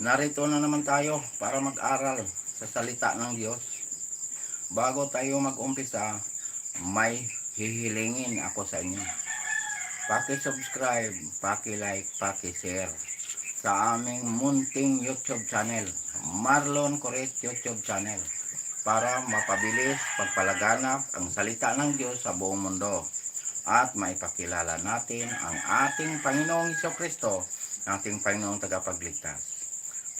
Narito na naman tayo para mag-aral sa salita ng Diyos. Bago tayo mag-umpisa, may hihilingin ako sa inyo. Paki-subscribe, paki-like, paki-share sa aming munting YouTube channel, Marlon Coret YouTube channel, para mapabilis pagpalaganap ang salita ng Diyos sa buong mundo at maipakilala natin ang ating Panginoong Iso Kristo, ating Panginoong tagapagligtas.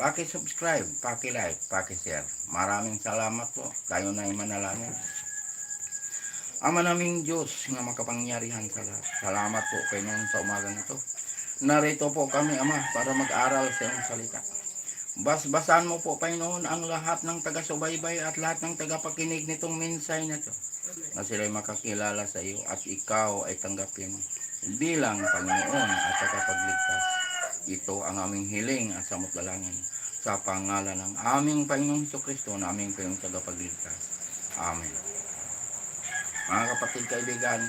Paki-subscribe, paki-like, paki-share. Maraming salamat po. Tayo na ay manalangin. Ama naming Diyos na makapangyarihan sa lahat. Salamat po kayo noon sa umagang ito. Narito po kami, Ama, para mag-aral sa iyong salita. Basbasan mo po, Panginoon, ang lahat ng taga-subaybay at lahat ng tagapakinig nitong minsay na ito na sila'y makakilala sa iyo at ikaw ay tanggapin bilang Panginoon at tagapagligtas. Ito ang aming hiling at samot dalangin sa pangalan ng aming Panginoong Hesus Kristo na aming Panginoong tagapagligtas. Amen. Mga kapatid kaibigan,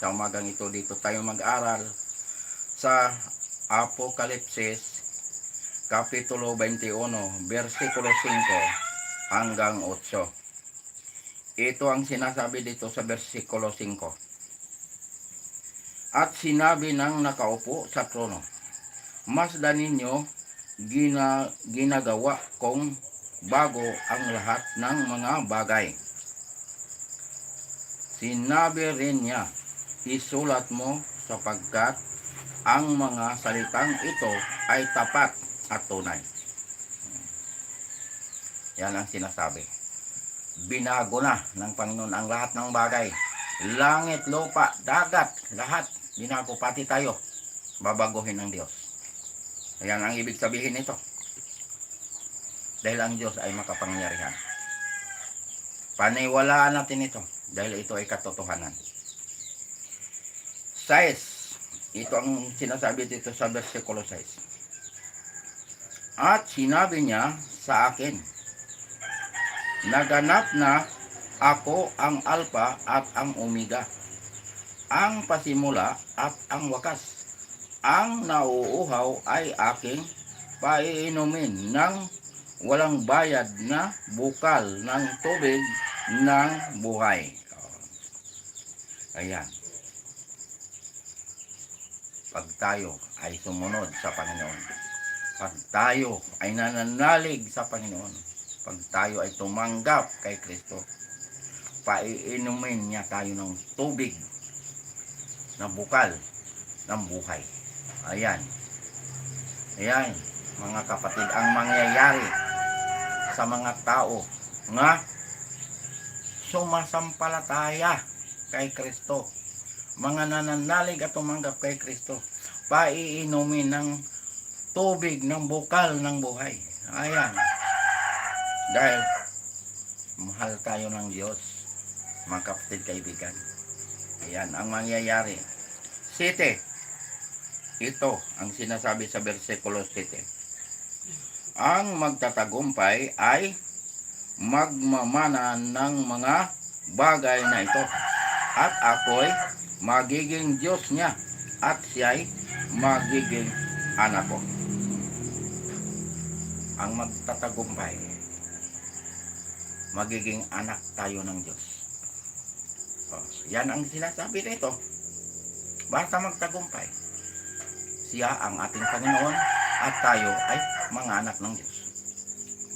sa umagang ito dito tayo mag-aral sa Apokalipsis Kapitulo 21, versikulo 5 hanggang 8. Ito ang sinasabi dito sa versikulo 5. At sinabi ng nakaupo sa trono, Masdan ninyo gina, ginagawa kong bago ang lahat ng mga bagay. Sinabi rin niya, isulat mo sapagkat ang mga salitang ito ay tapat at tunay. Yan ang sinasabi binago na ng Panginoon ang lahat ng bagay. Langit, lupa, dagat, lahat. Binago pati tayo. Babaguhin ng Diyos. Ayan ang ibig sabihin nito. Dahil ang Diyos ay makapangyarihan. Paniwalaan natin ito dahil ito ay katotohanan. Size. Ito ang sinasabi dito sa versikulo 6. At sinabi niya sa akin, Naganap na ako ang Alpha at ang Omega, ang pasimula at ang wakas. Ang nauuhaw ay aking paiinumin ng walang bayad na bukal ng tubig ng buhay. Ayan. Pag tayo ay sumunod sa Panginoon, pag tayo ay nananalig sa Panginoon, pag tayo ay tumanggap kay Kristo, paiinumin niya tayo ng tubig na bukal ng buhay. Ayan. Ayan, mga kapatid, ang mangyayari sa mga tao nga sumasampalataya kay Kristo. Mga nananalig at tumanggap kay Kristo, paiinumin ng tubig ng bukal ng buhay. Ayan. Dahil mahal tayo ng Diyos, mga kapatid kaibigan. Ayan ang mangyayari. Sete, ito ang sinasabi sa versikulo 7. Ang magtatagumpay ay magmamana ng mga bagay na ito. At ako'y magiging Diyos niya at siya'y magiging anak ko. Ang magtatagumpay magiging anak tayo ng Diyos. Oh, yan ang sinasabi nito. Basta magtagumpay. Siya ang ating Panginoon at tayo ay mga anak ng Diyos.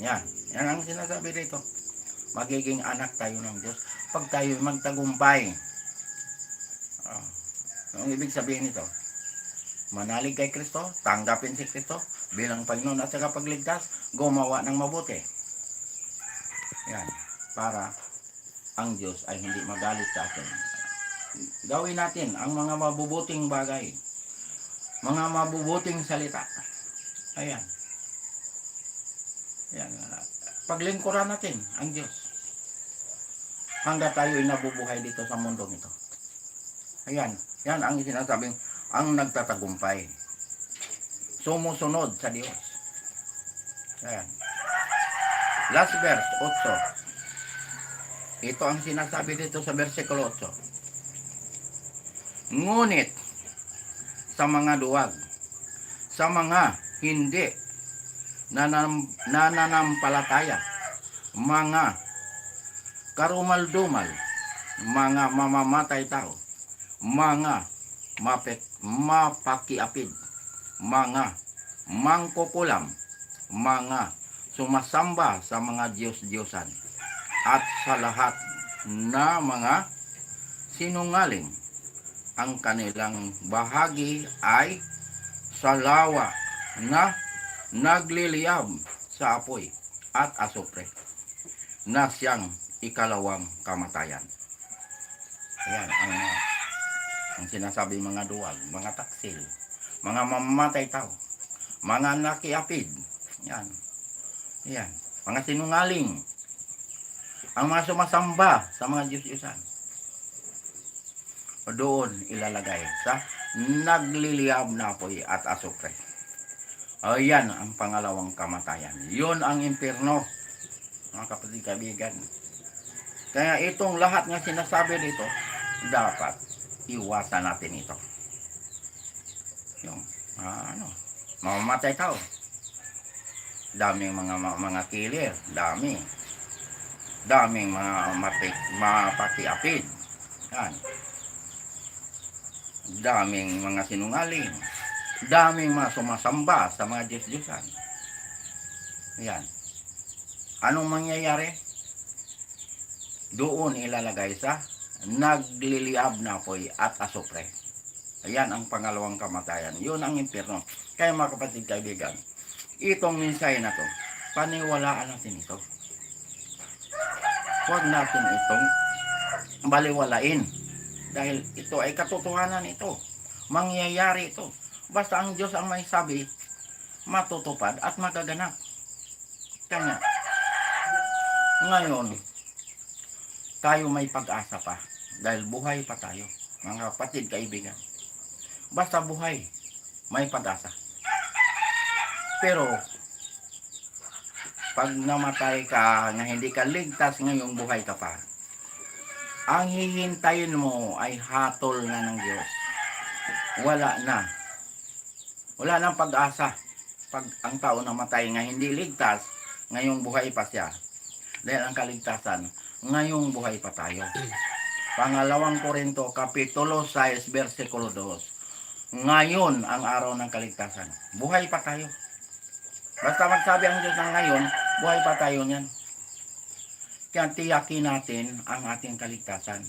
Yan. Yan ang sinasabi dito. Magiging anak tayo ng Diyos pag tayo magtagumpay. Oh, ang ibig sabihin nito, manalig kay Kristo, tanggapin si Kristo bilang Panginoon at tagapagligtas, gumawa ng mabuti. Yan. Para ang Diyos ay hindi magalit sa atin. Gawin natin ang mga mabubuting bagay. Mga mabubuting salita. Ayan. Ayan. Paglingkuran natin ang Diyos. Hanggat tayo ay nabubuhay dito sa mundo nito. Ayan. Yan ang sinasabing ang nagtatagumpay. Sumusunod sa Diyos. Ayan. Last verse, 8. Ito ang sinasabi dito sa versikulo 8. Ngunit sa mga duwag, sa mga hindi nanam, nananampalataya, mga karumal-dumal, mga mamamatay tao, mga mapet, mapakiapid, mga mangkukulam, mga sumasamba sa mga Diyos-Diyosan, at sa lahat na mga sinungaling. Ang kanilang bahagi ay salawa na nagliliyab sa apoy at asupre na siyang ikalawang kamatayan. Ayan, ang, ang sinasabi mga duwag, mga taksil, mga mamamatay tao, mga nakiapid, yan, yan, mga sinungaling, ang mga sumasamba sa mga Diyos-Diyosan. Doon ilalagay sa nagliliyab na apoy at asupre. O yan ang pangalawang kamatayan. Yun ang impyerno, mga kapatid kaibigan. Kaya itong lahat nga sinasabi dito, dapat iwasan natin ito. Yung, ano, mamamatay tao. Daming mga mga, kilir, dami. Daming mga mapik, mapakiapid. Yan. Daming mga sinungaling. Daming mga sumasamba sa mga Diyos-Diyosan. Yan. Anong mangyayari? Doon ilalagay sa nagliliab na apoy at asupre. Ayan ang pangalawang kamatayan. Yun ang impyerno. Kaya mga kapatid kaibigan, itong mensahe na to, paniwalaan natin ito. Huwag natin itong baliwalain. Dahil ito ay katotohanan ito. Mangyayari ito. Basta ang Diyos ang may sabi, matutupad at magaganap. Kanya, ngayon, tayo may pag-asa pa. Dahil buhay pa tayo. Mga kapatid, kaibigan. Basta buhay, may pag-asa. Pero, pag namatay ka na hindi ka ligtas ngayong buhay ka pa, ang hihintayin mo ay hatol na ng Diyos. Wala na. Wala nang pag-asa. Pag ang tao namatay nga hindi ligtas, ngayong buhay pa siya. Dahil ang kaligtasan, ngayong buhay pa tayo. Pangalawang Korinto, Kapitulo 6, versikulo 2. Ngayon ang araw ng kaligtasan. Buhay pa tayo. Basta magsabi ang Diyos ng ngayon, buhay pa tayo niyan. Kaya tiyakin natin ang ating kaligtasan.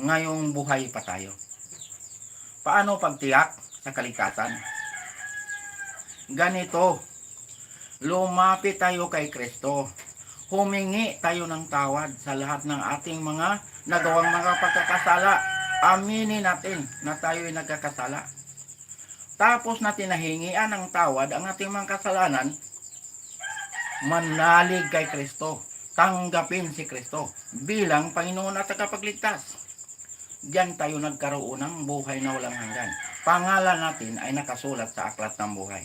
Ngayong buhay pa tayo. Paano pagtiyak sa kaligtasan? Ganito, lumapit tayo kay Kristo. Humingi tayo ng tawad sa lahat ng ating mga nagawang mga pagkakasala. Aminin natin na tayo ay nagkakasala. Tapos natin nahingian ng tawad ang ating mga kasalanan, manalig kay Kristo. Tanggapin si Kristo bilang Panginoon at tagapagligtas. Diyan tayo nagkaroon ng buhay na walang hanggan. Pangalan natin ay nakasulat sa aklat ng buhay.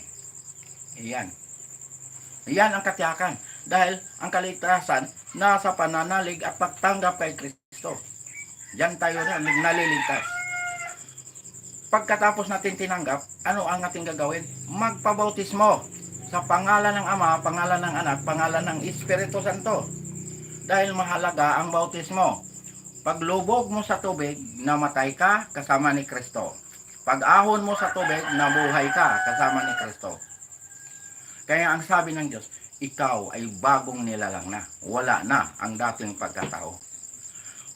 Iyan. Iyan ang katiyakan. Dahil ang kaligtasan nasa pananalig at pagtanggap kay Kristo. Diyan tayo na naliligtas. Pagkatapos natin tinanggap, ano ang ating gagawin? Magpabautismo sa pangalan ng Ama, pangalan ng Anak, pangalan ng Espiritu Santo. Dahil mahalaga ang bautismo. Paglubog mo sa tubig, namatay ka kasama ni Kristo. Pag ahon mo sa tubig, nabuhay ka kasama ni Kristo. Kaya ang sabi ng Diyos, ikaw ay bagong nilalang na. Wala na ang dating pagkatao.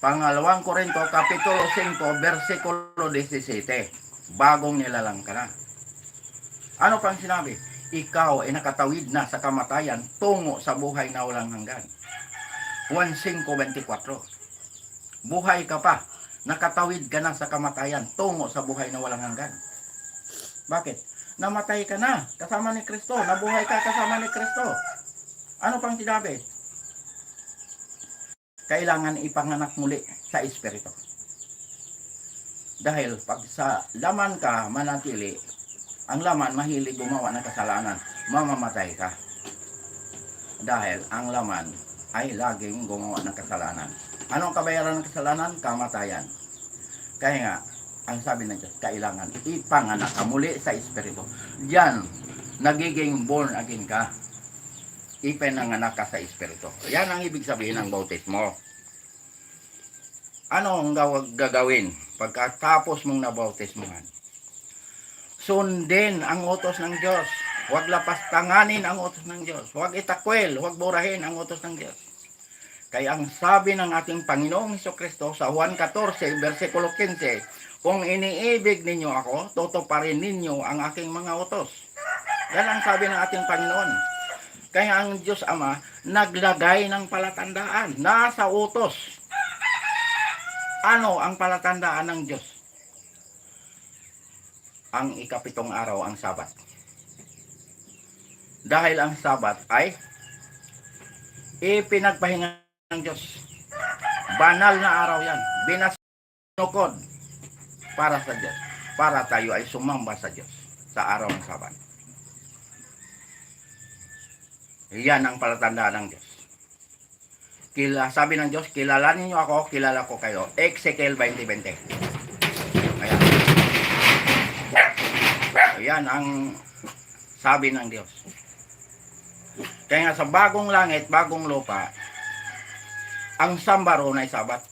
Pangalawang Korinto, Kapitulo 5, versikulo 17. Bagong nilalang ka na. Ano pang sinabi? Ikaw ay nakatawid na sa kamatayan tungo sa buhay na walang hanggan. Juan 5.24 Buhay ka pa. Nakatawid ka na sa kamatayan tungo sa buhay na walang hanggan. Bakit? Namatay ka na kasama ni Kristo. Nabuhay ka kasama ni Kristo. Ano pang sinabi? Kailangan ipanganak muli sa Espiritu. Dahil pag sa laman ka manatili, ang laman mahilig gumawa ng kasalanan, mamamatay ka. Dahil ang laman ay laging gumawa ng kasalanan. Anong kabayaran ng kasalanan? Kamatayan. Kaya nga, ang sabi ng Diyos, kailangan ipanganak ka muli sa Espiritu. Diyan, nagiging born again ka. Ipinanganak ka sa Espiritu. Yan ang ibig sabihin ng bautismo. Ano ang gaw- gagawin pagkatapos mong nabautismuhan? Sundin ang utos ng Diyos. Huwag lapastanganin ang utos ng Diyos. Huwag itakwil, huwag burahin ang utos ng Diyos. Kaya ang sabi ng ating Panginoong Heso Kristo sa Juan 14, versikulo 15, kung iniibig ninyo ako, tutuparin ninyo ang aking mga utos. Yan ang sabi ng ating Panginoon. Kaya ang Diyos Ama naglagay ng palatandaan. Nasa utos. Ano ang palatandaan ng Diyos? Ang ikapitong araw ang Sabat. Dahil ang Sabat ay ipinagpahinga ng Diyos. Banal na araw yan. Binasukod para sa Diyos. Para tayo ay sumamba sa Diyos sa araw ng Sabat. Yan ang palatandaan ng Diyos. Kila, sabi ng Diyos, kilalanin niyo ako, kilala ko kayo. Ezekiel 20.20. Ayan. Ayan ang sabi ng Diyos. Kaya sa bagong langit, bagong lupa, ang samba ron ay sabat.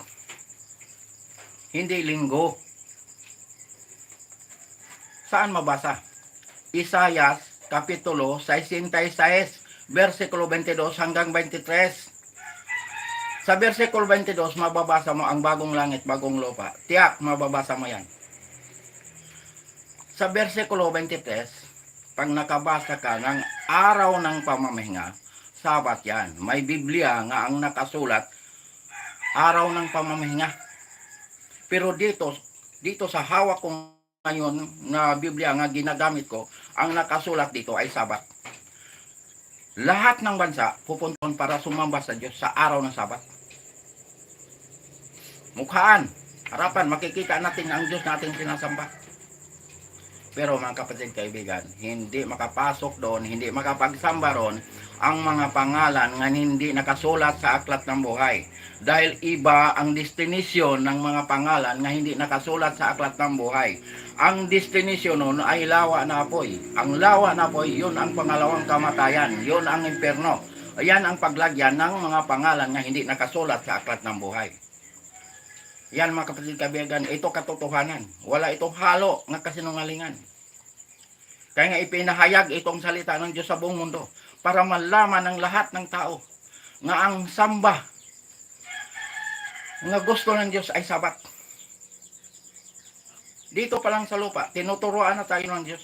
Hindi linggo. Saan mabasa? Isayas, Kapitulo 66, versikulo 22 hanggang 23. Sa versikulo 22, mababasa mo ang bagong langit, bagong lupa. Tiyak, mababasa mo yan. Sa versikulo 23, pag nakabasa ka ng araw ng pamamahinga, sabat yan. May Biblia nga ang nakasulat, araw ng pamamahinga. Pero dito, dito sa hawak ko ngayon na Biblia nga ginagamit ko, ang nakasulat dito ay sabat. Lahat ng bansa pupuntahan para sumamba sa Diyos sa araw ng sabat. Mukhaan, harapan, makikita natin ang Diyos natin sinasamba. Pero mga kapatid kaibigan, hindi makapasok doon, hindi makapagsamba roon ang mga pangalan nga hindi nakasulat sa aklat ng buhay. Dahil iba ang destinasyon ng mga pangalan nga hindi nakasulat sa aklat ng buhay. Ang destinasyon nun ay lawa na apoy. Ang lawa na apoy, yun ang pangalawang kamatayan. Yun ang impyerno. Yan ang paglagyan ng mga pangalan nga hindi nakasulat sa aklat ng buhay. Yan mga kapatid kaibigan, ito katotohanan. Wala itong halo ng kasinungalingan. Kaya nga ipinahayag itong salita ng Diyos sa buong mundo para malaman ng lahat ng tao nga ang samba nga gusto ng Diyos ay sabat. Dito pa lang sa lupa, tinuturoan na tayo ng Diyos.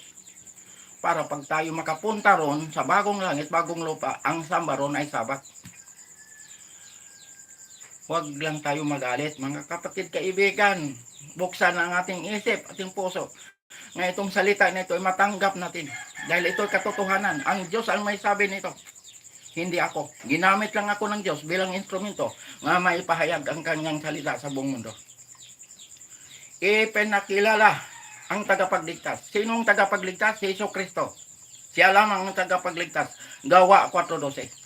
Para pag tayo makapunta ron sa bagong langit, bagong lupa, ang samba ron ay sabat. Huwag lang tayo magalit, mga kapatid kaibigan. Buksan ang ating isip, ating puso. Nga itong salita nito ay matanggap natin. Dahil ito ay katotohanan. Ang Diyos ang may sabi nito. Hindi ako. Ginamit lang ako ng Diyos bilang instrumento nga maipahayag ang kanyang salita sa buong mundo. Ipinakilala ang tagapagligtas. Sinong tagapagligtas? Si Iso Kristo. Siya lamang ang tagapagligtas. Gawa 4.12.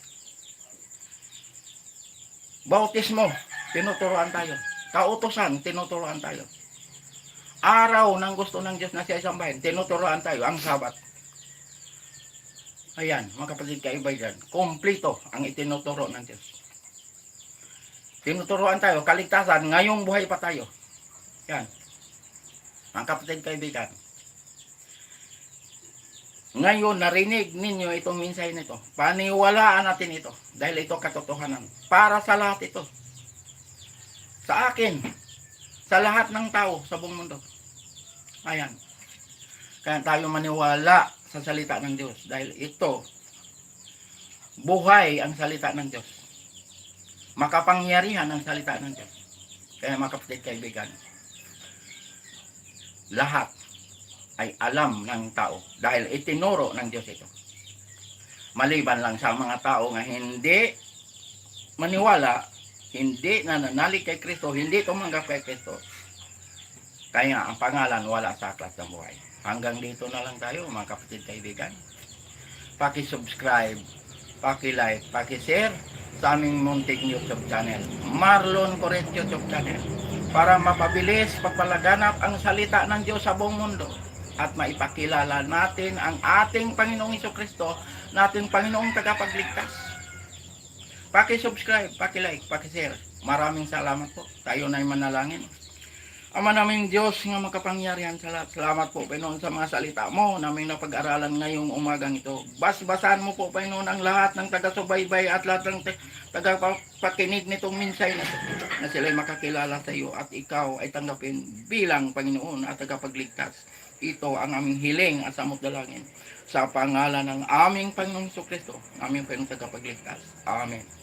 Bautismo, tinuturuan tayo. Kautosan, tinuturuan tayo. Araw ng gusto ng Diyos na siya isang bayan, tinuturuan tayo ang sabat. Ayan, mga kapatid kaibigan, kumplito ang itinuturo ng Diyos. Tinuturuan tayo, kaligtasan, ngayong buhay pa tayo. Yan. Mga kapatid kaibigan, ngayon, narinig ninyo itong minsay nito. Paniwalaan natin ito. Dahil ito katotohanan. Para sa lahat ito. Sa akin. Sa lahat ng tao sa buong mundo. Ayan. Kaya tayo maniwala sa salita ng Diyos. Dahil ito, buhay ang salita ng Diyos. Makapangyarihan ang salita ng Diyos. Kaya mga kapatid kaibigan, lahat ay alam ng tao dahil itinuro ng Diyos ito. Maliban lang sa mga tao nga hindi maniwala, hindi nananalig kay Kristo, hindi tumanggap kay Kristo. Kaya ang pangalan wala sa aklat ng buhay. Hanggang dito na lang tayo mga kapatid kaibigan. Paki-subscribe, paki-like, paki-share sa aming munting YouTube channel. Marlon Coret YouTube channel. Para mapabilis, papalaganap ang salita ng Diyos sa buong mundo at maipakilala natin ang ating Panginoong Iso Kristo, nating Panginoong tagapagligtas. Paki-subscribe, paki-like, paki-share. Maraming salamat po. Tayo na'y manalangin. Ama naming Diyos nga makapangyarihan sa lahat. Salamat po, Panginoon, sa mga salita mo namin napag-aralan ngayong umagang ito. Basbasan mo po, Panginoon, ang lahat ng taga-subaybay at lahat ng taga-pakinig nitong minsay na, na sila'y makakilala sa iyo at ikaw ay tanggapin bilang Panginoon at tagapagligtas. Ito ang aming hiling at samot dalangin sa pangalan ng aming Panginoong Kristo, aming Panginoong tagapagligtas. Amen.